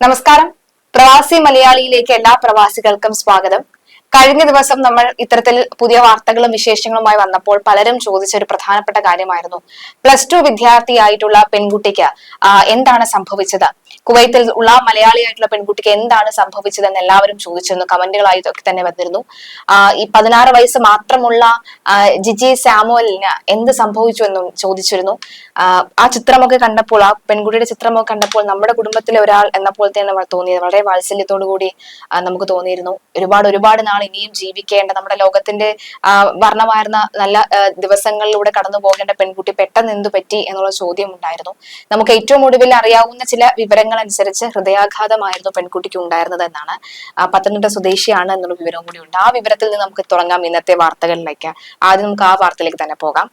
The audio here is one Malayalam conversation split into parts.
നമസ്കാരം. പ്രവാസി മലയാളിയിലേക്ക് എല്ലാ പ്രവാസികൾക്കും സ്വാഗതം. കഴിഞ്ഞ ദിവസം നമ്മൾ ഇത്തരത്തിൽ പുതിയ വാർത്തകളും വിശേഷങ്ങളുമായി വന്നപ്പോൾ പലരും ചോദിച്ച ഒരു പ്രധാനപ്പെട്ട കാര്യമായിരുന്നു. പ്ലസ് ടു വിദ്യാർത്ഥിയായിട്ടുള്ള പെൺകുട്ടിക്ക് എന്താണ് സംഭവിച്ചത്? കുവൈത്തിൽ ഉള്ള മലയാളിയായിട്ടുള്ള പെൺകുട്ടിക്ക് എന്താണ് സംഭവിച്ചതെന്ന് എല്ലാവരും ചോദിച്ചിരുന്നു. കമന്റുകളായി തന്നെ വന്നിരുന്നു. ഈ പതിനാറ് വയസ്സ് മാത്രമുള്ള ജിജി സാമുവലിന് എന്ത് സംഭവിച്ചു എന്നും ചോദിച്ചിരുന്നു. ആ, ചിത്രമൊക്കെ കണ്ടപ്പോൾ ആ പെൺകുട്ടിയുടെ ചിത്രമൊക്കെ കണ്ടപ്പോൾ നമ്മുടെ കുടുംബത്തിലെ ഒരാൾ എന്ന പോലെ തന്നെ തോന്നിയത്. വളരെ വാത്സല്യത്തോടു കൂടി നമുക്ക് തോന്നിയിരുന്നു. ഒരുപാട് ഒരുപാട് നാൾ ഇനിയും ജീവിക്കേണ്ട നമ്മുടെ ലോകത്തിന്റെ വർണമായിരുന്ന നല്ല ദിവസങ്ങളിലൂടെ കടന്നു പോകേണ്ട പെൺകുട്ടി പെട്ടെന്ന് എന്തു പറ്റി എന്നുള്ള ചോദ്യം ഉണ്ടായിരുന്നു. നമുക്ക് ഏറ്റവും ഒടുവിൽ അറിയാവുന്ന ചില വിവരങ്ങൾ അനുസരിച്ച് ഹൃദയാഘാതമായിരുന്നു പെൺകുട്ടിക്ക് ഉണ്ടായിരുന്നത് എന്നാണ് പത്തനംതിട്ട സ്വദേശിയാണ് എന്നുള്ള വിവരവും കൂടി ഉണ്ട്. ആ വിവരത്തിൽ നിന്ന് നമുക്ക് തുടങ്ങാം ഇന്നത്തെ വാർത്തകളിലേക്ക്. ആദ്യം നമുക്ക് ആ വാർത്തയിലേക്ക് തന്നെ പോകാം.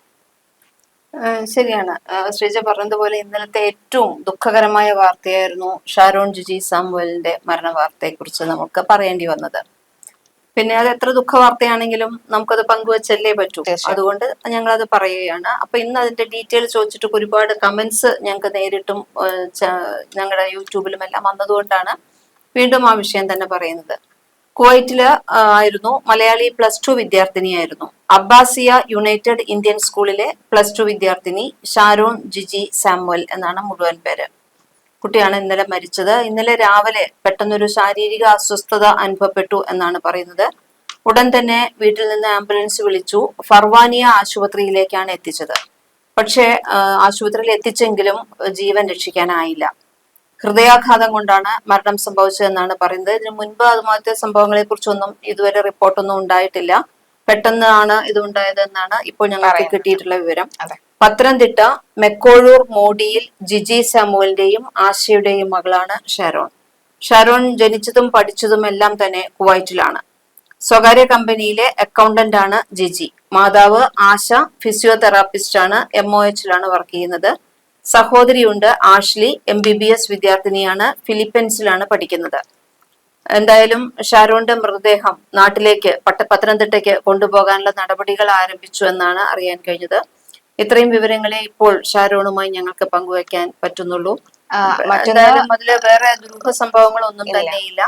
ശരിയാണ്. ശ്രീജ പറഞ്ഞതുപോലെ ഇന്നലത്തെ ഏറ്റവും ദുഃഖകരമായ വാർത്തയായിരുന്നു ഷാരോൺ ജിജി സാമുവലിന്റെ മരണ വാർത്തയെക്കുറിച്ച് നമുക്ക് പറയേണ്ടി വന്നത്. പിന്നെ അത് എത്ര ദുഃഖ വാർത്തയാണെങ്കിലും നമുക്കത് പങ്കുവച്ചല്ലേ പറ്റൂ. അതുകൊണ്ട് ഞങ്ങൾ അത് പറയുകയാണ്. അപ്പൊ ഇന്ന് അതിന്റെ ഡീറ്റെയിൽ ചോദിച്ചിട്ട് ഒരുപാട് കമന്റ്സ് ഞങ്ങൾക്ക് നേരിട്ടും ഞങ്ങളുടെ യൂട്യൂബിലും എല്ലാം വന്നതുകൊണ്ടാണ് വീണ്ടും ആ വിഷയം തന്നെ പറയുന്നത്. കുവൈറ്റിൽ ആയിരുന്നു മലയാളി പ്ലസ് ടു വിദ്യാർത്ഥിനിയായിരുന്നു. അബ്ബാസിയ യുണൈറ്റഡ് ഇന്ത്യൻ സ്കൂളിലെ പ്ലസ് ടു വിദ്യാർത്ഥിനി ഷാരോൺ ജിജി സാമുവൽ എന്നാണ് മുഴുവൻ പേര്. കുട്ടിയാണ് ഇന്നലെ മരിച്ചത്. ഇന്നലെ രാവിലെ പെട്ടെന്നൊരു ശാരീരിക അസ്വസ്ഥത അനുഭവപ്പെട്ടു എന്നാണ് പറയുന്നത്. ഉടൻ തന്നെ വീട്ടിൽ നിന്ന് ആംബുലൻസ് വിളിച്ചു. ഫർവാനിയ ആശുപത്രിയിലേക്കാണ് എത്തിച്ചത്. പക്ഷേ ആശുപത്രിയിൽ എത്തിച്ചെങ്കിലും ജീവൻ രക്ഷിക്കാനായില്ല. ഹൃദയാഘാതം കൊണ്ടാണ് മരണം സംഭവിച്ചതെന്നാണ് പറയുന്നത്. ഇതിനു മുൻപ് അതുമാതിരത്തെ സംഭവങ്ങളെ കുറിച്ചൊന്നും ഇതുവരെ റിപ്പോർട്ടൊന്നും ഉണ്ടായിട്ടില്ല. പെട്ടെന്നാണ് ഇത് ഉണ്ടായതെന്നാണ് ഇപ്പോൾ ഞങ്ങൾക്ക് കിട്ടിയിട്ടുള്ള വിവരം. അതെ. പത്തനംതിട്ട മെക്കോഴൂർ മോഡിയിൽ ജിജി സാമുവലിന്റെയും ആശയുടെയും മകളാണ് ഷാരോൺ. ഷാരോൺ ജനിച്ചതും പഠിച്ചതും എല്ലാം തന്നെ കുവൈറ്റിലാണ്. സ്വകാര്യ കമ്പനിയിലെ അക്കൗണ്ടന്റ് ആണ് ജിജി. മാതാവ് ആശ ഫിസിയോതെറാപ്പിസ്റ്റ് ആണ് എം ഒ എച്ചിലാണ് വർക്ക് ചെയ്യുന്നത്. സഹോദരിയുണ്ട് Ashley M B B S വിദ്യാർത്ഥിനിയാണ് ഫിലിപ്പീൻസിലാണ് പഠിക്കുന്നത്. എന്തായാലും ഷാരോന്റെ മൃതദേഹം നാട്ടിലേക്ക് പട്ട പത്തനംതിട്ടയ്ക്ക് കൊണ്ടുപോകാനുള്ള നടപടികൾ ആരംഭിച്ചു എന്നാണ് അറിയാൻ കഴിഞ്ഞത്. ഇത്രയും വിവരങ്ങളെ ഇപ്പോൾ ഷാരോണുമായി ഞങ്ങൾക്ക് പങ്കുവയ്ക്കാൻ പറ്റുന്നുള്ളൂ. ആ, അതിൽ അതിൽ വേറെ ദുരൂഹ സംഭവങ്ങളൊന്നും തന്നെയില്ല.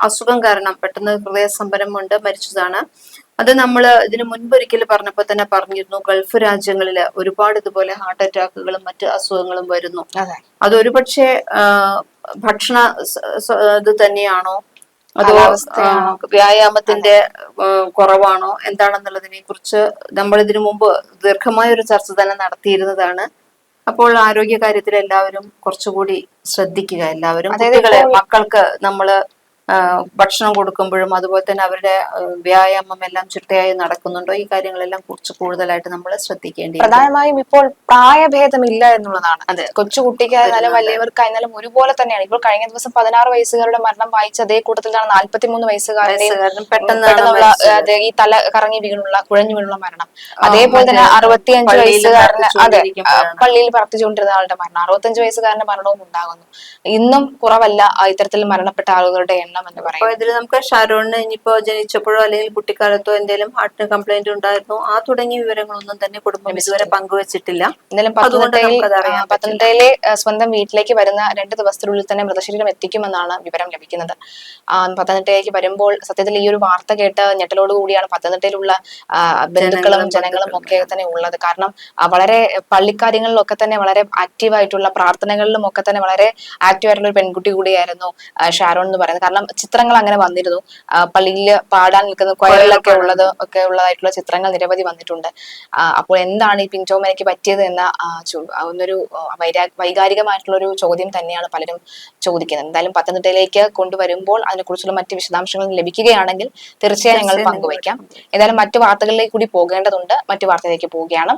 അസുഖം കാരണം പെട്ടെന്ന് ഹൃദയസ്തംഭനം കൊണ്ട് മരിച്ചതാണ്. അത് നമ്മൾ ഇതിനു മുൻപ് ഒരിക്കൽ പറഞ്ഞപ്പോൾ തന്നെ പറഞ്ഞിരുന്നു ഗൾഫ് രാജ്യങ്ങളിൽ ഒരുപാട് ഇതുപോലെ ഹാർട്ട് അറ്റാക്കുകളും മറ്റ് അസുഖങ്ങളും വരുന്നു. അതെ. ഒരുപക്ഷെ ഭക്ഷണ ഇത് തന്നെയാണോ? അതോ വ്യായാമത്തിന്റെ കുറവാണോ? എന്താണെന്നുള്ളതിനെ കുറിച്ച് നമ്മൾ ഇതിനു മുമ്പ് ദീർഘമായ ഒരു ചർച്ച തന്നെ നടത്തിയിരുന്നതാണ്. അപ്പോൾ ആരോഗ്യ കാര്യത്തിൽ എല്ലാവരും കുറച്ചുകൂടി ശ്രദ്ധിക്കുക. എല്ലാവരും കുട്ടികളെ മക്കൾക്ക് നമ്മൾ ഭക്ഷണം കൊടുക്കുമ്പോഴും അതുപോലെ തന്നെ അവരുടെ വ്യായാമം എല്ലാം ചിട്ടയായി നടക്കുന്നുണ്ടോ? ഈ കാര്യങ്ങളെല്ലാം കുറച്ച് കൂടുതലായിട്ട് നമ്മൾ ശ്രദ്ധിക്കേണ്ടി പ്രധാനമായും ഇപ്പോൾ പ്രായഭേദമില്ല എന്നുള്ളതാണ്. അതെ. കൊച്ചു വലിയവർക്കായിരുന്നാലും വലിയവർക്കായാലും ഒരുപോലെ തന്നെയാണ്. ഇപ്പോൾ കഴിഞ്ഞ ദിവസം പതിനാറ് വയസ്സുകാരുടെ മരണം വായിച്ച അതേ കൂട്ടത്തിലാണ് നാല്പത്തിമൂന്ന് വയസ്സുകാരുടെയും മരിച്ചത്. ഈ തല കറങ്ങി വീണുള്ള കുഴഞ്ഞു വീണുള്ള മരണം. അതേപോലെ തന്നെ അറുപത്തിയഞ്ച് വയസ്സുകാരന് അതെ. പള്ളിയിൽ പ്രാർത്ഥിച്ചുകൊണ്ടിരുന്ന ആളുടെ മരണം. അറുപത്തഞ്ച് വയസ്സുകാരന്റെ മരണവും ഉണ്ടാകുന്നു. ഇന്നും കുറവല്ല ഇത്തരത്തിൽ മരണപ്പെട്ട ആളുകളുടെ എണ്ണം. എന്ന് അപ്പൊ പറയുന്നത് ഇതിൽ നമുക്ക് ഷാരോണിന് ഇനിയിപ്പോ ജനിച്ചപ്പോഴോ അല്ലെങ്കിൽ കുട്ടിക്കാലത്തോ എന്തെങ്കിലും ഹാർട്ടിന് കംപ്ലൈന്റ് ഉണ്ടായിരുന്നോ? ആ തുടങ്ങിയ വിവരങ്ങളൊന്നും തന്നെ കുടുംബം ഇതുവരെ പങ്കുവച്ചിട്ടില്ല. ആ, പത്തനംതിട്ടയിലെ സ്വന്തം വീട്ടിലേക്ക് വരുന്ന രണ്ട് ദിവസത്തിനുള്ളിൽ തന്നെ മൃതശരീരം എത്തിക്കുമെന്നാണ് വിവരം ലഭിക്കുന്നത്. പത്തനംതിട്ടയിലേക്ക് വരുമ്പോൾ സത്യത്തിൽ ഈ ഒരു വാർത്ത കേട്ട് ഞെട്ടലോട് കൂടിയാണ് പത്തനംതിട്ടയിലുള്ള ബന്ധുക്കളും ജനങ്ങളും ഒക്കെ തന്നെ ഉള്ളത്. കാരണം വളരെ പള്ളിക്കാര്യങ്ങളിലൊക്കെ തന്നെ വളരെ ആക്റ്റീവ് ആയിട്ടുള്ള പ്രാർത്ഥനകളിലും ഒക്കെ തന്നെ വളരെ ആക്റ്റീവ് ആയിട്ടുള്ള ഒരു പെൺകുട്ടി കൂടിയായിരുന്നു ഷാരോൺ എന്ന് പറയുന്നത്. കാരണം ചിത്രങ്ങൾ അങ്ങനെ വന്നിരുന്നു പള്ളിയിൽ പാടാൻ നിൽക്കുന്ന കൊയറിലൊക്കെ ഉള്ളത് ഒക്കെ ഉള്ളതായിട്ടുള്ള ചിത്രങ്ങൾ നിരവധി വന്നിട്ടുണ്ട്. അപ്പോൾ എന്താണ് ഈ പിഞ്ചോമനയ്ക്ക് പറ്റിയത് എന്ന ഒന്നൊരു വൈകാരികമായിട്ടുള്ള ഒരു ചോദ്യം തന്നെയാണ് പലരും ചോദിക്കുന്നത്. എന്തായാലും പത്തനംതിട്ടയിലേക്ക് കൊണ്ടുവരുമ്പോൾ അതിനെക്കുറിച്ചുള്ള മറ്റ് വിശദാംശങ്ങൾ ലഭിക്കുകയാണെങ്കിൽ തീർച്ചയായും ഞങ്ങൾ പങ്കുവയ്ക്കാം. ഏതായാലും മറ്റു വാർത്തകളിലേക്ക് കൂടി പോകേണ്ടതുണ്ട്. മറ്റു വാർത്തയിലേക്ക് പോവുകയാണ്.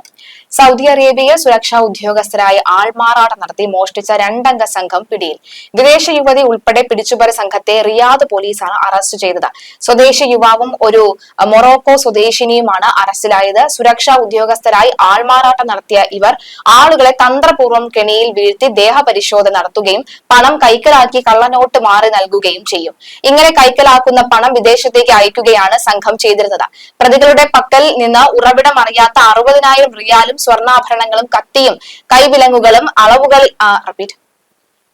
സൗദി അറേബ്യയിൽ സുരക്ഷാ ഉദ്യോഗസ്ഥരായ ആൾമാറാട്ടം നടത്തി മോഷ്ടിച്ച രണ്ടംഗ സംഘം പിടിയിൽ. വിദേശ യുവതി ഉൾപ്പെടെ പിടിച്ചുപറി സംഘത്തെ റിയാദ് പോലീസാണ് അറസ്റ്റ് ചെയ്തത്. സ്വദേശി യുവാവും ഒരു മൊറോക്കോ സ്വദേശിനിയുമാണ് അറസ്റ്റിലായത്. സുരക്ഷാ ഉദ്യോഗസ്ഥരായി ആൾമാറാട്ടം നടത്തിയ ഇവർ ആളുകളെ തന്ത്രപൂർവം കെണിയിൽ വീഴ്ത്തി ദേഹപരിശോധന നടത്തുകയും പണം കൈക്കലാക്കി കള്ളനോട്ട് മാറി നൽകുകയും ചെയ്യും. ഇങ്ങനെ കൈക്കലാക്കുന്ന പണം വിദേശത്തേക്ക് അയക്കുകയാണ് സംഘം ചെയ്തിരുന്നത്. പ്രതികളുടെ പക്കൽ നിന്ന് ഉറവിടം അറിയാത്ത അറുപതിനായിരം റിയാലും സ്വർണാഭരണങ്ങളും കത്തിയും കൈവിലങ്ങുകളും അളവുകൾ റിപ്പീറ്റ്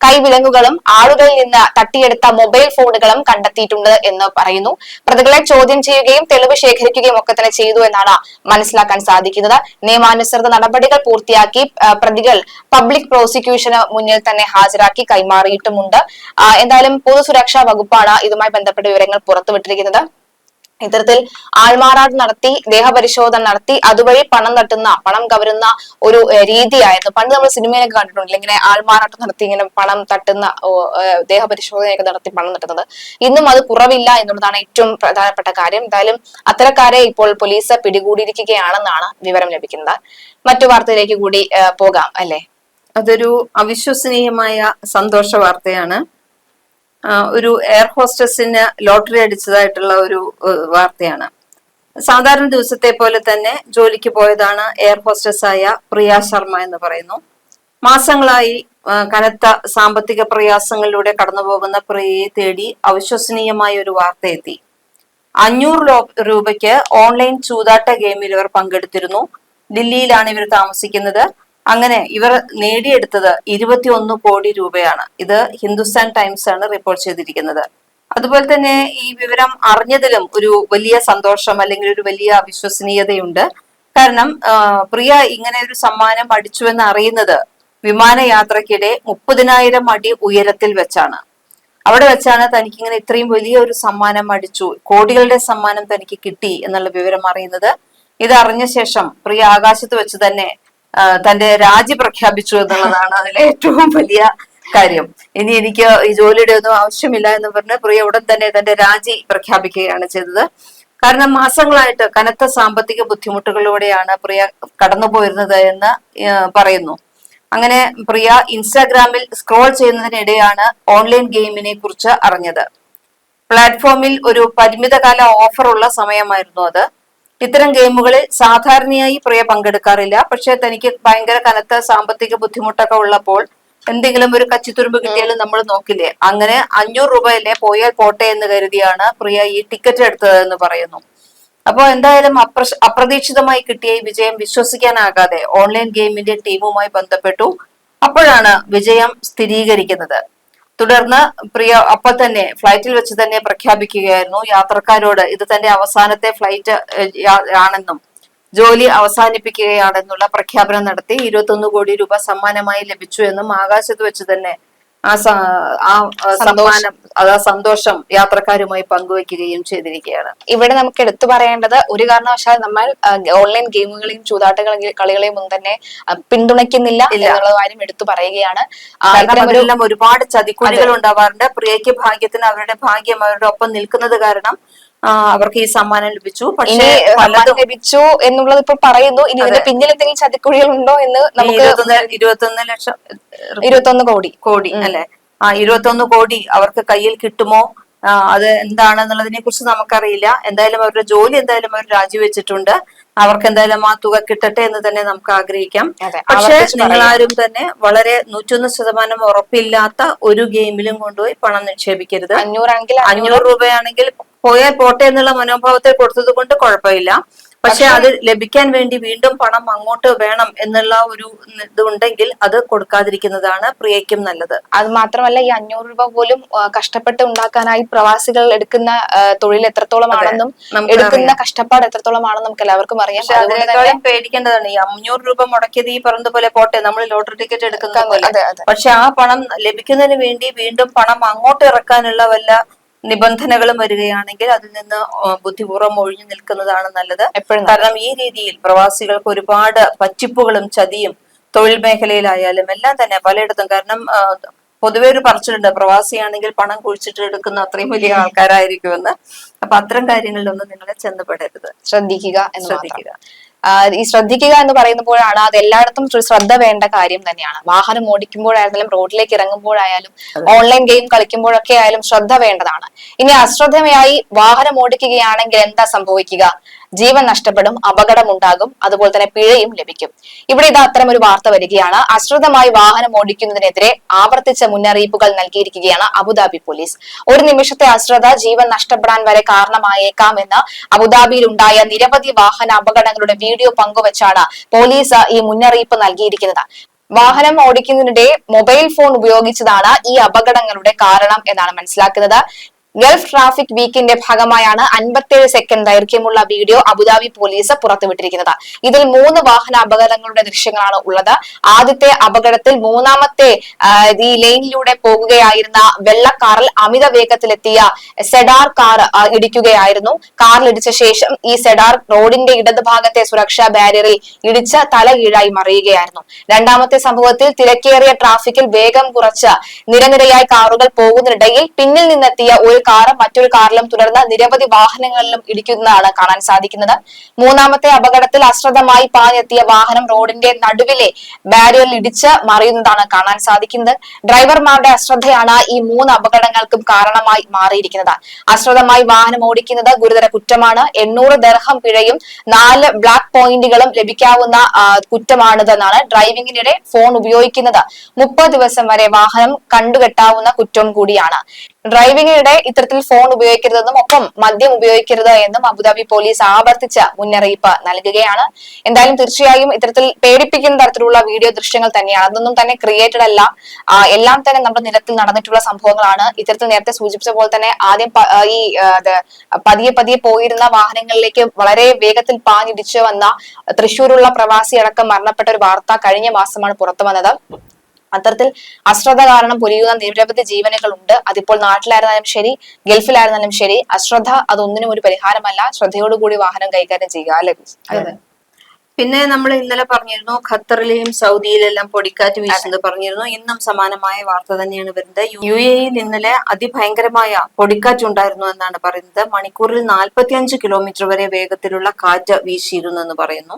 കൈവിലങ്ങുകളും ആളുകളിൽ നിന്ന് തട്ടിയെടുത്ത മൊബൈൽ ഫോണുകളും കണ്ടെത്തിയിട്ടുണ്ട് എന്ന് പറയുന്നു. പ്രതികളെ ചോദ്യം ചെയ്യുകയും തെളിവ് ശേഖരിക്കുകയും ഒക്കെ തന്നെ ചെയ്തു എന്നാണ് മനസ്സിലാക്കാൻ സാധിക്കുന്നത്. നിയമാനുസൃത നടപടികൾ പൂർത്തിയാക്കി പ്രതികൾ പബ്ലിക് പ്രോസിക്യൂഷന് മുന്നിൽ തന്നെ ഹാജരാക്കി കൈമാറിയിട്ടുമുണ്ട്. എന്തായാലും പൊതുസുരക്ഷാ വകുപ്പാണ് ഇതുമായി ബന്ധപ്പെട്ട വിവരങ്ങൾ പുറത്തുവിട്ടിരിക്കുന്നത്. ഇത്തരത്തിൽ ആൾമാറാട് നടത്തി ദേഹപരിശോധന നടത്തി അതുവഴി പണം തട്ടുന്ന പണം കവരുന്ന ഒരു രീതിയായിരുന്നു. പണ്ട് നമ്മൾ സിനിമയിലൊക്കെ കണ്ടിട്ടുണ്ട് ഇങ്ങനെ ആൾമാറാട്ടം നടത്തി ഇങ്ങനെ പണം തട്ടുന്ന ദേഹപരിശോധനയൊക്കെ നടത്തി പണം തട്ടുന്നത്. ഇന്നും അത് കുറവില്ല എന്നുള്ളതാണ് ഏറ്റവും പ്രധാനപ്പെട്ട കാര്യം. എന്തായാലും അത്തരക്കാരെ ഇപ്പോൾ പോലീസ് പിടികൂടിയിരിക്കുകയാണെന്നാണ് വിവരം ലഭിക്കുന്നത്. മറ്റു വാർത്തയിലേക്ക് കൂടി പോകാം അല്ലെ? അതൊരു അവിശ്വസനീയമായ സന്തോഷ വാർത്തയാണ്. ഒരു എയർ ഹോസ്റ്റസിന് ലോട്ടറി അടിച്ചതായിട്ടുള്ള ഒരു വാർത്തയാണ്. സാധാരണ ദിവസത്തെ പോലെ തന്നെ ജോലിക്ക് പോയതാണ് എയർ ഹോസ്റ്റസ് ആയ പ്രിയ ശർമ്മ എന്ന് പറയുന്നു. മാസങ്ങളായി കനത്ത സാമ്പത്തിക പ്രയാസങ്ങളിലൂടെ കടന്നുപോകുന്ന പ്രിയയെ തേടി അവിശ്വസനീയമായ ഒരു വാർത്ത എത്തി അഞ്ഞൂറ് രൂപയ്ക്ക് ഓൺലൈൻ ചൂതാട്ട ഗെയിമിൽ ഇവർ പങ്കെടുത്തിരുന്നു. ദില്ലിയിലാണ് ഇവർ താമസിക്കുന്നത്. അങ്ങനെ ഇവർ നേടിയെടുത്തത് ഇരുപത്തിയൊന്ന് കോടി രൂപയാണ്. ഇത് ഹിന്ദുസ്ഥാൻ ടൈംസ് ആണ് റിപ്പോർട്ട് ചെയ്തിരിക്കുന്നത്. അതുപോലെ തന്നെ ഈ വിവരം അറിഞ്ഞതിലും ഒരു വലിയ സന്തോഷം അല്ലെങ്കിൽ ഒരു വലിയ അവിശ്വസനീയതയുണ്ട്. കാരണം പ്രിയ ഇങ്ങനെ ഒരു സമ്മാനം അടിച്ചുവെന്ന് അറിയുന്നത് വിമാനയാത്രക്കിടെ മുപ്പതിനായിരം അടി ഉയരത്തിൽ വെച്ചാണ്. അവിടെ വെച്ചാണ് തനിക്ക് ഇങ്ങനെ ഇത്രയും വലിയ ഒരു സമ്മാനം അടിച്ചു. കോടികളുടെ സമ്മാനം തനിക്ക് കിട്ടി എന്നുള്ള വിവരം അറിയുന്നത്. ഇത് അറിഞ്ഞ ശേഷം പ്രിയ ആകാശത്ത് വെച്ച് തന്നെ തന്റെ രാജി പ്രഖ്യാപിച്ചു എന്നുള്ളതാണ് അതിലെ ഏറ്റവും വലിയ കാര്യം. ഇനി എനിക്ക് ഈ ജോലിയുടെ ഒന്നും ആവശ്യമില്ല എന്ന് പറഞ്ഞ് പ്രിയ ഉടൻ തന്നെ തന്റെ രാജി പ്രഖ്യാപിക്കുകയാണ് ചെയ്തത്. കാരണം മാസങ്ങളായിട്ട് കനത്ത സാമ്പത്തിക ബുദ്ധിമുട്ടുകളിലൂടെയാണ് പ്രിയ കടന്നുപോയിരുന്നത് എന്ന് പറയുന്നു. അങ്ങനെ പ്രിയ ഇൻസ്റ്റാഗ്രാമിൽ സ്ക്രോൾ ചെയ്യുന്നതിനിടെയാണ് ഓൺലൈൻ ഗെയിമിനെ കുറിച്ച് അറിഞ്ഞത്. പ്ലാറ്റ്ഫോമിൽ ഒരു പരിമിതകാല ഓഫർ ഉള്ള സമയമായിരുന്നു അത്. ഇത്തരം ഗെയിമുകളിൽ സാധാരണയായി പ്രിയ പങ്കെടുക്കാറില്ല. പക്ഷെ തനിക്ക് ഭയങ്കര കനത്ത സാമ്പത്തിക ബുദ്ധിമുട്ടൊക്കെ ഉള്ളപ്പോൾ എന്തെങ്കിലും ഒരു കച്ചിത്തുരുമ്പ് കിട്ടിയാലും നമ്മൾ നോക്കില്ലേ? അങ്ങനെ അഞ്ഞൂറ് രൂപയല്ലേ പോയാൽ പോട്ടെ എന്ന് കരുതിയാണ് പ്രിയ ഈ ടിക്കറ്റ് എടുത്തത് എന്ന് പറയുന്നു. അപ്പോൾ എന്തായാലും അപ്ര അപ്രതീക്ഷിതമായി കിട്ടിയ ഈ വിജയം വിശ്വസിക്കാനാകാതെ ഓൺലൈൻ ഗെയിമിന്റെ ടീമുമായി ബന്ധപ്പെട്ടു. അപ്പോഴാണ് വിജയം സ്ഥിരീകരിക്കുന്നത്. തുടർന്ന് പ്രിയ അപ്പൊ തന്നെ ഫ്ലൈറ്റിൽ വെച്ച് തന്നെ പ്രഖ്യാപിക്കുകയായിരുന്നു. യാത്രക്കാരോട് ഇത് തന്റെ അവസാനത്തെ ഫ്ലൈറ്റ് ആണെന്നും ജോലി അവസാനിപ്പിക്കുകയാണെന്നുള്ള പ്രഖ്യാപനം നടത്തി ഇരുപത്തൊന്ന് കോടി രൂപ സമ്മാനമായി ലഭിച്ചു എന്നും ആകാശത്ത് വെച്ച് തന്നെ ആ സമ്മാനം അത് ആ സന്തോഷം യാത്രക്കാരുമായി പങ്കുവെക്കുകയും ചെയ്തിരിക്കുകയാണ്. ഇവിടെ നമുക്ക് എടുത്തു പറയേണ്ടത് ഒരു കാരണവശാൽ നമ്മൾ ഓൺലൈൻ ഗെയിമുകളെയും ചൂതാട്ട കളി- കളികളെയും ഒന്നും തന്നെ പിന്തുണയ്ക്കുന്നില്ല എന്നുള്ള കാര്യം എടുത്തു പറയുകയാണ്. ഒരുപാട് ചതിക്കുഴികൾ ഉണ്ടാവാറുണ്ട്. പ്രിയയ്ക്ക് ഭാഗ്യത്തിന് അവരുടെ ഭാഗ്യം അവരുടെ ഒപ്പം നിൽക്കുന്നത് കാരണം അവർക്ക് ഈ സമ്മാനം ലഭിച്ചു. പക്ഷേ ലഭിച്ചു എന്നുള്ളത് ഇപ്പൊ പറയുന്നു. ഇനി ഇതിന്റെ പിന്നിൽ എന്തെങ്കിലും ചതിക്കുഴികൾ ഉണ്ടോ എന്ന് നമുക്ക് ഇരുപത്തൊന്ന് ലക്ഷം ഇരുപത്തൊന്ന് കോടി. കോടി അല്ലെ? ആ ഇരുപത്തൊന്ന് കോടി അവർക്ക് കയ്യിൽ കിട്ടുമോ? അത് എന്താണെന്നുള്ളതിനെ കുറിച്ച് നമുക്കറിയില്ല. എന്തായാലും അവരുടെ ജോലി എന്തായാലും അവർ രാജിവെച്ചിട്ടുണ്ട്. അവർക്ക് എന്തായാലും ആ തുക കിട്ടട്ടെ എന്ന് തന്നെ നമുക്ക് ആഗ്രഹിക്കാം. പക്ഷെ ആരും തന്നെ വളരെ നൂറ്റൊന്ന് ശതമാനം ഉറപ്പില്ലാത്ത ഒരു ഗെയിമിലും കൊണ്ടുപോയി പണം നിക്ഷേപിക്കരുത്. അഞ്ഞൂറാണെങ്കിൽ അഞ്ഞൂറ് രൂപയാണെങ്കിൽ പോയാൽ പോട്ടെ എന്നുള്ള മനോഭാവത്തിൽ കൊടുത്തത് കൊണ്ട് കുഴപ്പമില്ല. പക്ഷെ അത് ലഭിക്കാൻ വേണ്ടി വീണ്ടും പണം അങ്ങോട്ട് വേണം എന്നുള്ള ഒരു ഇത് ഉണ്ടെങ്കിൽ അത് കൊടുക്കാതിരിക്കുന്നതാണ് പ്രിയയ്ക്കും നല്ലത്. അത് മാത്രമല്ല ഈ അഞ്ഞൂറ് രൂപ പോലും കഷ്ടപ്പെട്ട് ഉണ്ടാക്കാനായി പ്രവാസികൾ എടുക്കുന്ന തൊഴിൽ എത്രത്തോളം ആണെന്നും എടുക്കുന്ന കഷ്ടപ്പാട് എത്രത്തോളം ആണെന്നും നമുക്ക് എല്ലാവർക്കും അറിയാം. അതിനേക്കാളും പേടിക്കേണ്ടതാണ് ഈ അഞ്ഞൂറ് രൂപ മുടക്കിയത് ഈ പറഞ്ഞ പോലെ പോട്ടെ നമ്മൾ ലോട്ടറി ടിക്കറ്റ് എടുക്കുന്ന പോലെ പക്ഷെ ആ പണം ലഭിക്കുന്നതിന് വേണ്ടി വീണ്ടും പണം അങ്ങോട്ട് ഇറക്കാനുള്ള വല്ല നിബന്ധനകളും വരികയാണെങ്കിൽ അതിൽ നിന്ന് ബുദ്ധിപൂർവം ഒഴിഞ്ഞു നിൽക്കുന്നതാണ് നല്ലത്. എപ്പോഴും കാരണം ഈ രീതിയിൽ പ്രവാസികൾക്ക് ഒരുപാട് പറ്റിപ്പുകളും ചതിയും തൊഴിൽ മേഖലയിലായാലും എല്ലാം തന്നെ പലയിടത്തും. കാരണം പൊതുവേ ഒരു പറച്ചിലുണ്ട്. പ്രവാസിയാണെങ്കിൽ പണം കുഴിച്ചിട്ട് എടുക്കുന്ന അത്രയും വലിയ ആൾക്കാരായിരിക്കുമെന്ന്. അപ്പൊ അത്തരം കാര്യങ്ങളിലൊന്നും നിങ്ങളെ ചെന്നപ്പെടരുത് ശ്രദ്ധിക്കുക ശ്രദ്ധിക്കുക. ഈ ശ്രദ്ധിക്കുക എന്ന് പറയുമ്പോഴാണ് അത് എല്ലായിടത്തും ഒരു ശ്രദ്ധ വേണ്ട കാര്യം തന്നെയാണ്. വാഹനം ഓടിക്കുമ്പോഴായിരുന്നാലും റോഡിലേക്ക് ഇറങ്ങുമ്പോഴായാലും ഓൺലൈൻ ഗെയിം കളിക്കുമ്പോഴൊക്കെ ആയാലും ശ്രദ്ധ വേണ്ടതാണ്. ഇനി അശ്രദ്ധമായി വാഹനം ഓടിക്കുകയാണെങ്കിൽ എന്താ സംഭവിക്കുക? ജീവൻ നഷ്ടപ്പെടും അപകടമുണ്ടാകും അതുപോലെ തന്നെ പിഴയും ലഭിക്കും. ഇവിടെ ഇത് അത്തരം ഒരു വാർത്ത വരികയാണ്. അശ്രദ്ധമായി വാഹനം ഓടിക്കുന്നതിനെതിരെ ആവർത്തിച്ച മുന്നറിയിപ്പുകൾ നൽകിയിരിക്കുകയാണ് അബുദാബി പോലീസ്. ഒരു നിമിഷത്തെ അശ്രദ്ധ ജീവൻ നഷ്ടപ്പെടാൻ വരെ കാരണമായേക്കാം എന്ന് അബുദാബിയിൽ ഉണ്ടായ നിരവധി വാഹന അപകടങ്ങളുടെ വീഡിയോ പങ്കുവച്ചാണ് പോലീസ് ഈ മുന്നറിയിപ്പ് നൽകിയിരിക്കുന്നത്. വാഹനം ഓടിക്കുന്നതിനിടെ മൊബൈൽ ഫോൺ ഉപയോഗിച്ചതാണ് ഈ അപകടങ്ങളുടെ കാരണം എന്നാണ് മനസ്സിലാക്കുന്നത്. ഗൾഫ് ട്രാഫിക് വീക്കിന്റെ ഭാഗമായാണ് അൻപത്തിയേഴ് സെക്കൻഡ് ദൈർഘ്യമുള്ള വീഡിയോ അബുദാബി പോലീസ് പുറത്തുവിട്ടിരിക്കുന്നത്. ഇതിൽ മൂന്ന് വാഹന അപകടങ്ങളുടെ ദൃശ്യങ്ങളാണ് ഉള്ളത്. ആദ്യത്തെ അപകടത്തിൽ മൂന്നാമത്തെ ഈ ലൈനിലൂടെ പോകുകയായിരുന്ന വെള്ളക്കാറിൽ അമിത വേഗത്തിലെത്തിയ സെഡാർ കാർ ഇടിക്കുകയായിരുന്നു. കാറിൽ ഇടിച്ച ശേഷം ഈ സെഡാർ റോഡിന്റെ ഇടതുഭാഗത്തെ സുരക്ഷാ ബാരിയറിൽ ഇടിച്ച് തലകീഴായി മറിയുകയായിരുന്നു. രണ്ടാമത്തെ സംഭവത്തിൽ തിരക്കേറിയ ട്രാഫിക്കിൽ വേഗം കുറച്ച് നിരനിരയായി കാറുകൾ പോകുന്നതിനിടയിൽ പിന്നിൽ നിന്നെത്തിയ ഒരു കാർ മറ്റൊരു കാറിലും തുടർന്ന് നിരവധി വാഹനങ്ങളിലും ഇടിക്കുന്നതാണ് കാണാൻ സാധിക്കുന്നത്. മൂന്നാമത്തെ അപകടത്തിൽ അശ്രദ്ധമായി പാഞ്ഞെത്തിയ വാഹനം റോഡിന്റെ നടുവിലെ ബാരിയറിൽ ഇടിച്ച് മറിയുന്നതാണ് കാണാൻ സാധിക്കുന്നത്. ഡ്രൈവർമാരുടെ അശ്രദ്ധയാണ് ഈ മൂന്ന് അപകടങ്ങൾക്കും കാരണമായി മാറിയിരിക്കുന്നത്. അശ്രദ്ധമായി വാഹനം ഓടിക്കുന്നത് ഗുരുതര കുറ്റമാണ്. എണ്ണൂറ് ദർഹം പിഴയും നാല് ബ്ലാക്ക് പോയിന്റുകളും ലഭിക്കാവുന്ന കുറ്റമാണിതെന്നാണ് ഡ്രൈവിംഗിനിടെ ഫോൺ ഉപയോഗിക്കുന്നത്. മുപ്പത് ദിവസം വരെ വാഹനം കണ്ടുകെട്ടാവുന്ന കുറ്റം കൂടിയാണ്. ഡ്രൈവിംഗിനിടെ ഇത്തരത്തിൽ ഫോൺ ഉപയോഗിക്കരുതെന്നും ഒപ്പം മദ്യം ഉപയോഗിക്കരുത് എന്നും അബുദാബി പോലീസ് ആവർത്തിച്ച മുന്നറിയിപ്പ് നൽകുകയാണ്. എന്തായാലും തീർച്ചയായും ഇത്തരത്തിൽ പേടിപ്പിക്കുന്ന തരത്തിലുള്ള വീഡിയോ ദൃശ്യങ്ങൾ തന്നെയാണ്. അതൊന്നും തന്നെ ക്രിയേറ്റഡ് അല്ല. എല്ലാം തന്നെ നമ്മുടെ നിരത്തിൽ നടന്നിട്ടുള്ള സംഭവങ്ങളാണ്. ഇത്തരത്തിൽ നേരത്തെ സൂചിപ്പിച്ച പോലെ തന്നെ ആദ്യം ഈ പതിയെ പതിയെ പോയിരുന്ന വാഹനങ്ങളിലേക്ക് വളരെ വേഗത്തിൽ പാഞ്ഞിടിച്ചു വന്ന തൃശ്ശൂരുള്ള പ്രവാസി അടക്കം മരണപ്പെട്ട ഒരു വാർത്ത കഴിഞ്ഞ മാസമാണ് പുറത്തു വന്നത്. അത്തരത്തിൽ അശ്രദ്ധ കാരണം പൊലിയുന്ന നിരവധി ജീവനുകൾ ഉണ്ട് അതിപ്പോൾ നാട്ടിലായിരുന്നാലും ശരി ഗൾഫിലായിരുന്നാലും ശരി അശ്രദ്ധ അതൊന്നിനും ഒരു പരിഹാരമല്ല. ശ്രദ്ധയോടുകൂടി വാഹനം കൈകാര്യം ചെയ്യുക അല്ലെ പിന്നെ നമ്മൾ ഇന്നലെ പറഞ്ഞിരുന്നു ഖത്തറിലെയും സൗദിയിലെല്ലാം പൊടിക്കാറ്റ് വീശുന്നത് പറഞ്ഞിരുന്നു. ഇന്നും സമാനമായ വാർത്ത തന്നെയാണ് വരുന്നത്. യു എയിൽ ഇന്നലെ അതിഭയങ്കരമായ പൊടിക്കാറ്റ് ഉണ്ടായിരുന്നു എന്നാണ് പറയുന്നത്. മണിക്കൂറിൽ നാൽപ്പത്തിയഞ്ച് കിലോമീറ്റർ വരെ വേഗത്തിലുള്ള കാറ്റ് വീശിയിരുന്നു എന്ന് പറയുന്നു.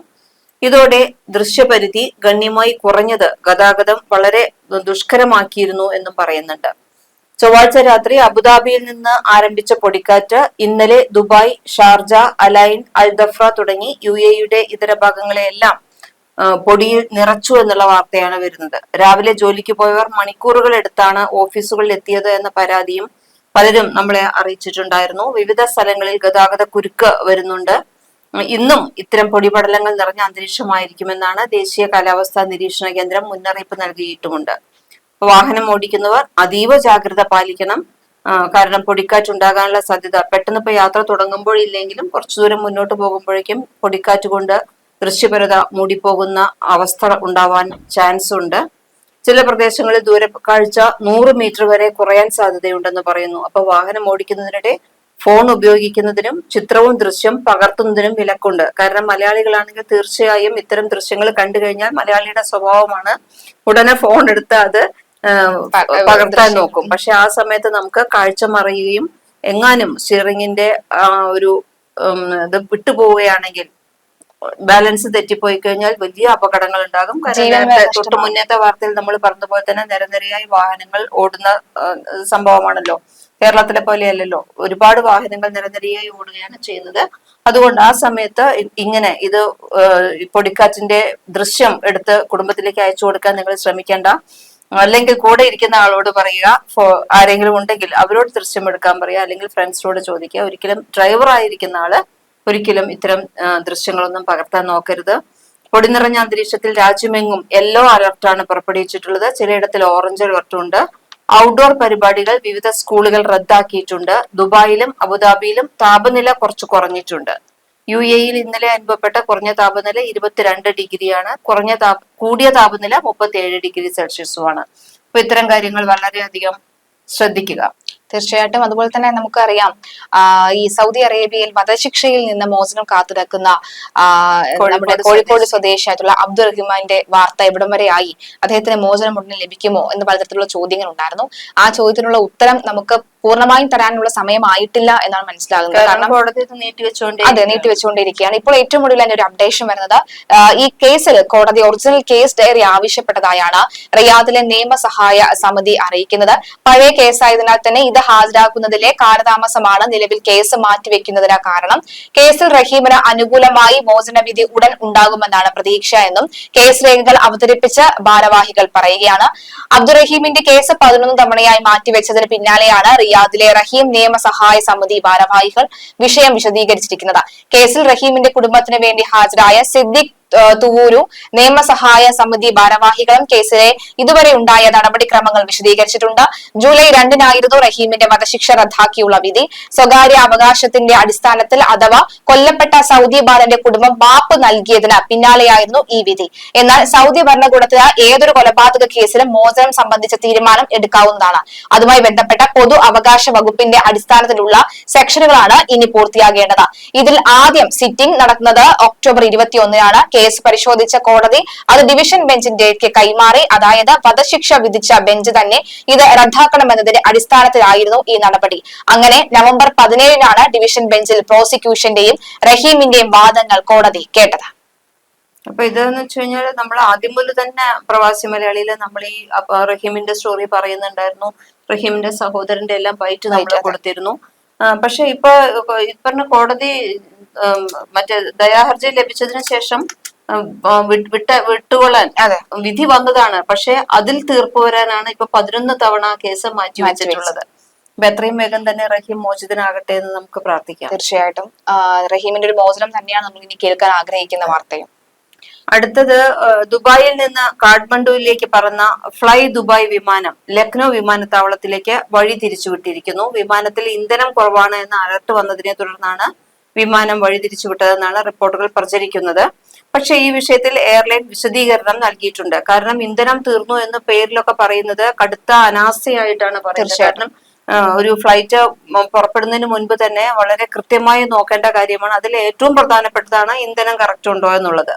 ഇതോടെ ദൃശ്യപരിധി ഗണ്യമായി കുറഞ്ഞത് ഗതാഗതം വളരെ ദുഷ്കരമാക്കിയിരുന്നു എന്നും പറയുന്നുണ്ട്. ചൊവ്വാഴ്ച രാത്രി അബുദാബിയിൽ നിന്ന് ആരംഭിച്ച പൊടിക്കാറ്റ് ഇന്നലെ Dubai Sharjah Al Ain Al Dhafra തുടങ്ങി യു എയുടെ ഇതര ഭാഗങ്ങളെയെല്ലാം പൊടിയിൽ നിറച്ചു എന്നുള്ള വാർത്തയാണ് വരുന്നത്. രാവിലെ ജോലിക്ക് പോയവർ മണിക്കൂറുകൾ എടുത്താണ് ഓഫീസുകളിൽ എത്തിയത് എന്ന പരാതിയും പലരും നമ്മളെ അറിയിച്ചിട്ടുണ്ടായിരുന്നു. വിവിധ സ്ഥലങ്ങളിൽ ഗതാഗത കുരുക്ക് വരുന്നുണ്ട്. ഇന്നും ഇത്തരം പൊടിപടലങ്ങൾ നിറഞ്ഞ അന്തരീക്ഷമായിരിക്കുമെന്നാണ് ദേശീയ കാലാവസ്ഥാ നിരീക്ഷണ കേന്ദ്രം മുന്നറിയിപ്പ് നൽകിയിട്ടുമുണ്ട്. വാഹനം ഓടിക്കുന്നവർ അതീവ ജാഗ്രത പാലിക്കണം. കാരണം പൊടിക്കാറ്റ് ഉണ്ടാകാനുള്ള സാധ്യത പെട്ടെന്ന് ഇപ്പൊ യാത്ര തുടങ്ങുമ്പോഴില്ലെങ്കിലും കുറച്ചു ദൂരം മുന്നോട്ട് പോകുമ്പോഴേക്കും പൊടിക്കാറ്റ് കൊണ്ട് ദൃശ്യപരത മൂടിപ്പോകുന്ന അവസ്ഥ ഉണ്ടാവാൻ ചാൻസ് ഉണ്ട്. ചില പ്രദേശങ്ങളിൽ ദൂരക്കാഴ്ച കാഴ്ച നൂറ് മീറ്റർ വരെ കുറയാൻ സാധ്യതയുണ്ടെന്ന് പറയുന്നു. അപ്പൊ വാഹനം ഓടിക്കുന്നതിനിടെ ഫോൺ ഉപയോഗിക്കുന്നതിനും ചിത്രവും ദൃശ്യം പകർത്തുന്നതിനും വിലക്കുണ്ട്. കാരണം മലയാളികളാണെങ്കിൽ തീർച്ചയായും ഇത്തരം ദൃശ്യങ്ങൾ കണ്ടു കഴിഞ്ഞാൽ മലയാളിയുടെ സ്വഭാവമാണ്. ഉടനെ ഫോൺ എടുത്ത് അത് പകർത്താൻ നോക്കും. പക്ഷെ ആ സമയത്ത് നമുക്ക് കാഴ്ച മറയുകയും എങ്ങാനും സ്റ്റിയറിംഗിന്റെ ആ ഒരു ഇത് വിട്ടുപോവുകയാണെങ്കിൽ ബാലൻസ് തെറ്റിപ്പോയി കഴിഞ്ഞാൽ വലിയ അപകടങ്ങൾ ഉണ്ടാകും. കാരണം തൊട്ട് മുന്നേത്തെ വാർത്തയിൽ നമ്മൾ പറഞ്ഞതുപോലെ തന്നെ നിരനിരയായി വാഹനങ്ങൾ ഓടുന്ന സംഭവമാണല്ലോ. കേരളത്തിലെ പോലെയല്ലല്ലോ. ഒരുപാട് വാഹനങ്ങൾ നിരനിരയായി ഓടുകയാണ് ചെയ്യുന്നത് അതുകൊണ്ട് ആ സമയത്ത് ഇങ്ങനെ ഇത് പൊടിക്കാറ്റിന്റെ ദൃശ്യം എടുത്ത് കുടുംബത്തിലേക്ക് അയച്ചു കൊടുക്കാൻ നിങ്ങൾ ശ്രമിക്കേണ്ട. അല്ലെങ്കിൽ കൂടെ ഇരിക്കുന്ന ആളോട് പറയുക ആരെങ്കിലും ഉണ്ടെങ്കിൽ അവരോട് ദൃശ്യം എടുക്കാൻ പറയുക അല്ലെങ്കിൽ ഫ്രണ്ട്സിനോട് ചോദിക്കുക. ഒരിക്കലും ഡ്രൈവർ ആയിരിക്കുന്ന ആൾ ഒരിക്കലും ഇത്തരം ദൃശ്യങ്ങളൊന്നും പകർത്താൻ നോക്കരുത്. പൊടി നിറഞ്ഞ അന്തരീക്ഷത്തിൽ രാജ്യമെങ്ങും യെല്ലോ അലർട്ടാണ് പുറപ്പെടുവിച്ചിട്ടുള്ളത്. ചിലയിടത്തിൽ ഓറഞ്ച് അലർട്ടും ഉണ്ട്. ഔട്ട്ഡോർ പരിപാടികൾ വിവിധ സ്കൂളുകൾ റദ്ദാക്കിയിട്ടുണ്ട്. ദുബായിലും അബുദാബിയിലും താപനില കുറച്ച് കുറഞ്ഞിട്ടുണ്ട്. യു എയിൽ ഇന്നലെ അനുഭവപ്പെട്ട കുറഞ്ഞ താപനില ഇരുപത്തിരണ്ട് ഡിഗ്രിയാണ്. കുറഞ്ഞ താപ കൂടിയ താപനില മുപ്പത്തിയേഴ് ഡിഗ്രി സെൽഷ്യസുമാണ്. അപ്പൊ ഇത്തരം കാര്യങ്ങൾ വളരെയധികം ശ്രദ്ധിക്കുക. തീർച്ചയായിട്ടും അതുപോലെ തന്നെ നമുക്കറിയാം ഈ സൗദി അറേബ്യയിൽ വധശിക്ഷയിൽ നിന്ന് മോചനം കാത്തുനിൽക്കുന്ന ആ, നമ്മുടെ കോഴിക്കോട് സ്വദേശിയായിട്ടുള്ള അബ്ദുൾ റഹ്മാന്റെ വാർത്ത എവിടം വരെ ആയി? അദ്ദേഹത്തിന് മോചനം ഉടനെ ലഭിക്കുമോ എന്ന് പലതരത്തിലുള്ള ചോദ്യങ്ങൾ ഉണ്ടായിരുന്നു ആ ചോദ്യത്തിനുള്ള ഉത്തരം നമുക്ക് പൂർണമായും തരാനുള്ള സമയമായിട്ടില്ല എന്നാണ് മനസ്സിലാകുന്നത്. കാരണം അതെ നീട്ടിവെച്ചുകൊണ്ടിരിക്കുകയാണ് ഇപ്പോൾ ഏറ്റവും ഒടുവിൽ അതിന്റെ ഒരു അപ്ഡേഷൻ വരുന്നത് ഈ കേസിൽ കോടതി ഒറിജിനൽ കേസ് ഡയറി ആവശ്യപ്പെട്ടതായാണ് റിയാദിലെ നിയമസഹായ സമിതി അറിയിക്കുന്നത്. പഴയ കേസായതിനാൽ തന്നെ ഇത് ഹാജരാക്കുന്നതിലെ കാലതാമസമാണ് നിലവിൽ കേസ് മാറ്റിവെക്കുന്നതിന് കാരണം. കേസിൽ റഹീമിന് അനുകൂലമായി മോചനവിധി ഉടൻ ഉണ്ടാകുമെന്നാണ് പ്രതീക്ഷ എന്നും കേസ് രേഖകൾ അവതരിപ്പിച്ച് ഭാരവാഹികൾ പറയുകയാണ്. അബ്ദുറഹീമിന്റെ കേസ് പതിനൊന്ന് തവണയായി മാറ്റിവെച്ചതിന് പിന്നാലെയാണ് റിയാദിലെ റഹീം നിയമസഹായ സമിതി ഭാരവാഹികൾ വിഷയം വിശദീകരിച്ചിരിക്കുന്നത്. കേസിൽ റഹീമിന്റെ കുടുംബത്തിന് വേണ്ടി ഹാജരായ സിദ്ദിഖ് തുവൂരു നിയമസഹായ സമിതി ഭാരവാഹികളും കേസിലെ ഇതുവരെ ഉണ്ടായ നടപടിക്രമങ്ങൾ വിശദീകരിച്ചിട്ടുണ്ട്. ജൂലൈ രണ്ടിനായിരുന്നു റഹീമിന്റെ വധശിക്ഷ റദ്ദാക്കിയുള്ള വിധി. സ്വകാര്യ അവകാശത്തിന്റെ അടിസ്ഥാനത്തിൽ അഥവാ കൊല്ലപ്പെട്ട സൗദി ബാലന്റെ കുടുംബം മാപ്പ് നൽകിയതിന് പിന്നാലെയായിരുന്നു ഈ വിധി. എന്നാൽ സൗദി ഭരണകൂടത്തിന് ഏതൊരു കൊലപാതക കേസിലും മോചനം സംബന്ധിച്ച തീരുമാനം എടുക്കാവുന്നതാണ്. അതുമായി ബന്ധപ്പെട്ട പൊതു അവകാശ വകുപ്പിന്റെ അടിസ്ഥാനത്തിലുള്ള സെക്ഷനുകളാണ് ഇനി പൂർത്തിയാകേണ്ടത്. ഇതിൽ ആദ്യം സിറ്റിംഗ് നടക്കുന്നത് ഒക്ടോബർ ഇരുപത്തിയൊന്നിനാണ്. കേസ് പരിശോധിച്ച കോടതി അത് ഡിവിഷൻ ബെഞ്ചിന്റെ കൈമാറി. അതായത് വധശിക്ഷ വിധിച്ച ബെഞ്ച് തന്നെ ഇത് റദ്ദാക്കണമെന്നതിന്റെ അടിസ്ഥാനത്തിലായിരുന്നു ഈ നടപടി. അങ്ങനെ നവംബർ പതിനേഴിനാണ് ഡിവിഷൻ ബെഞ്ചിൽ പ്രോസിക്യൂഷന്റെയും റഹീമിന്റെയും വാദങ്ങൾ കോടതി കേട്ടത്. അപ്പൊ ഇതെന്ന് വെച്ച് കഴിഞ്ഞാൽ നമ്മൾ ആദ്യം മുതൽ തന്നെ പ്രവാസി മലയാളിയിൽ നമ്മൾ ഈ റഹീമിന്റെ സ്റ്റോറി പറയുന്നുണ്ടായിരുന്നു. റഹീമിന്റെ സഹോദരന്റെ എല്ലാം ബൈറ്റ് നമ്മൾ കൊടുത്തിരുന്നു. പക്ഷെ ഇപ്പൊ ഇപ്പറഞ്ഞ പറഞ്ഞ കോടതി മറ്റേ ദയാഹർജി ലഭിച്ചതിന് ശേഷം വിട്ട് വിട്ട വിട്ടുകൊള്ളാൻ വിധി വന്നതാണ്. പക്ഷെ അതിൽ തീർപ്പ് വരാനാണ് ഇപ്പൊ പതിനൊന്ന് തവണ കേസ് മാറ്റി വെച്ചിട്ടുള്ളത്. അപ്പൊ എത്രയും വേഗം തന്നെ റഹീം മോചിതനാകട്ടെ എന്ന് നമുക്ക് പ്രാർത്ഥിക്കാം. തീർച്ചയായിട്ടും. റഹീമിന്റെ ഒരു മോചനം തന്നെയാണ് നമ്മൾ ഇനി കേൾക്കാൻ ആഗ്രഹിക്കുന്ന വാർത്തയും. അടുത്തത് ദുബായിൽ നിന്ന് കാഠ്മണ്ഡുവിലേക്ക് പറന്ന ഫ്ലൈ ദുബായ് വിമാനം ലക്നൗ വിമാനത്താവളത്തിലേക്ക് വഴി തിരിച്ചുവിട്ടിരിക്കുന്നു. വിമാനത്തിൽ ഇന്ധനം കുറവാണ് എന്ന അലർട്ട് വന്നതിനെ തുടർന്നാണ് വിമാനം വഴി തിരിച്ചുവിട്ടതെന്നാണ് റിപ്പോർട്ടുകൾ പ്രചരിക്കുന്നത്. പക്ഷെ ഈ വിഷയത്തിൽ എയർലൈൻ വിശദീകരണം നൽകിയിട്ടുണ്ട്. കാരണം ഇന്ധനം തീർന്നു എന്ന പേരിലൊക്കെ പറയുന്നത് കടുത്ത അനാസ്ഥയായിട്ടാണ് പറയുന്നത്. കാരണം ഒരു ഫ്ലൈറ്റ് പുറപ്പെടുന്നതിന് മുൻപ് തന്നെ വളരെ കൃത്യമായി നോക്കേണ്ട കാര്യമാണ്. അതിൽ ഏറ്റവും പ്രധാനപ്പെട്ടതാണ് ഇന്ധനം കറക്റ്റ് ഉണ്ടോ എന്നുള്ളത്.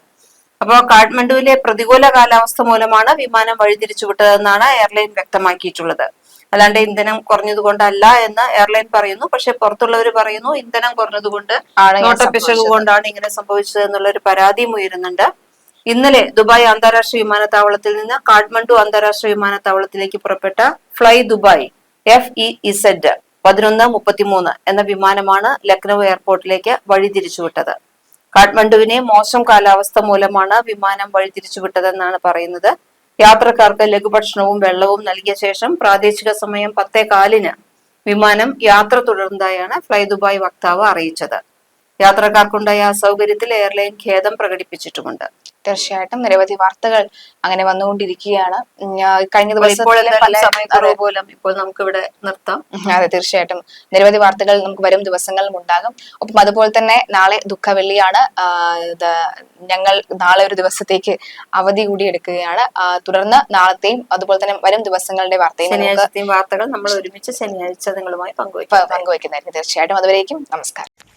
അപ്പോൾ കാഠ്മണ്ഡുവിലെ പ്രതികൂല കാലാവസ്ഥ മൂലമാണ് വിമാനം വഴിതിരിച്ചുവിട്ടതെന്നാണ് എയർലൈൻ വ്യക്തമാക്കിയിട്ടുള്ളത്. അല്ലാണ്ട് ഇന്ധനം കുറഞ്ഞത് കൊണ്ടല്ല എന്ന് എയർലൈൻ പറയുന്നു. പക്ഷെ പുറത്തുള്ളവർ പറയുന്നു ഇന്ധനം കുറഞ്ഞത് കൊണ്ട് ഇങ്ങനെ നോട്ടപ്പിശക് സംഭവിച്ചത്. കൊണ്ടാണ് ഇങ്ങനെ സംഭവിച്ചത് എന്നുള്ള ഒരു പരാതിയും ഉയരുന്നുണ്ട്. ഇന്നലെ ദുബായ് അന്താരാഷ്ട്ര വിമാനത്താവളത്തിൽ നിന്ന് കാഠ്മണ്ഡു അന്താരാഷ്ട്ര വിമാനത്താവളത്തിലേക്ക് പുറപ്പെട്ട fly Dubai F E Z പതിനൊന്ന് മുപ്പത്തിമൂന്ന് എന്ന വിമാനമാണ് ലക്നൌ എയർപോർട്ടിലേക്ക് വഴിതിരിച്ചുവിട്ടത് കാഠ്മണ്ഡുവിനെ മോശം കാലാവസ്ഥ മൂലമാണ് വിമാനം വഴിതിരിച്ചുവിട്ടതെന്നാണ് പറയുന്നത്. യാത്രക്കാർക്ക് ലഘുഭക്ഷണവും വെള്ളവും നൽകിയ ശേഷം പ്രാദേശിക സമയം പത്തേ കാലിന് വിമാനം യാത്ര തുടർന്നതായാണ് ഫ്ലൈ ദുബായ് വക്താവ് അറിയിച്ചത്. യാത്രക്കാർക്കുണ്ടായ അസൗകര്യത്തിൽ എയർലൈൻ ഖേദം പ്രകടിപ്പിച്ചിട്ടുമുണ്ട്. തീർച്ചയായിട്ടും നിരവധി വാർത്തകൾ അങ്ങനെ വന്നുകൊണ്ടിരിക്കുകയാണ്. കഴിഞ്ഞ ദിവസം ഇപ്പോൾ പല നമുക്ക് ഇവിടെ നിർത്താം. അതെ തീർച്ചയായിട്ടും. നിരവധി വാർത്തകൾ നമുക്ക് വരും ദിവസങ്ങളിലും ഉണ്ടാകും. ഒപ്പം അതുപോലെ തന്നെ നാളെ ദുഃഖവെള്ളിയാണ്. ഞങ്ങൾ നാളെ ഒരു ദിവസത്തേക്ക് അവധി കൂടി എടുക്കുകയാണ്. തുടർന്ന് നാളത്തെയും അതുപോലെ തന്നെ വരും ദിവസങ്ങളുടെ വാർത്തയും വാർത്തകൾ നമ്മൾ ഒരുമിച്ച് ശനിയാഴ്ച നിങ്ങളുമായി പങ്കുവയ്ക്കും പങ്കുവയ്ക്കുന്നതായിരിക്കും തീർച്ചയായിട്ടും. അതുവരേക്കും നമസ്കാരം.